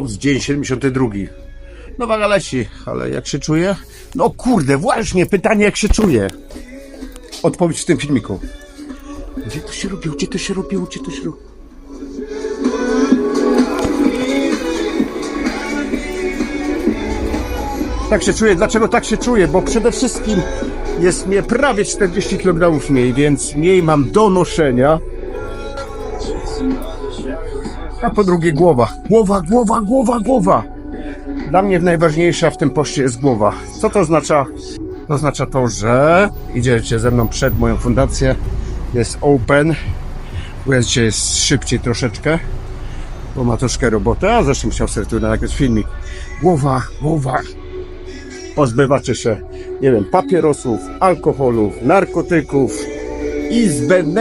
po dzień 72. No waga leci, ale jak się czuję? No kurde, właśnie pytanie jak się czuję. Odpowiedź w tym filmiku. Gdzie to się robiło? Gdzie to się robiło? Gdzie to się robiło? Tak się czuję. Dlaczego tak się czuję? Bo przede wszystkim jest mnie prawie 40 kg mniej, więc mniej mam do noszenia. A po drugie głowa. Głowa, głowa, głowa, głowa. Dla mnie najważniejsza w tym poście jest głowa. Co to oznacza? To oznacza to, że idziecie ze mną przed moją fundację. Jest open. Dzisiaj jest szybciej troszeczkę, bo ma troszkę roboty, a zresztą chciał sobie tu nagrać filmik. Głowa, głowa. Pozbywacie się, nie wiem, papierosów, alkoholów, narkotyków i zbędnego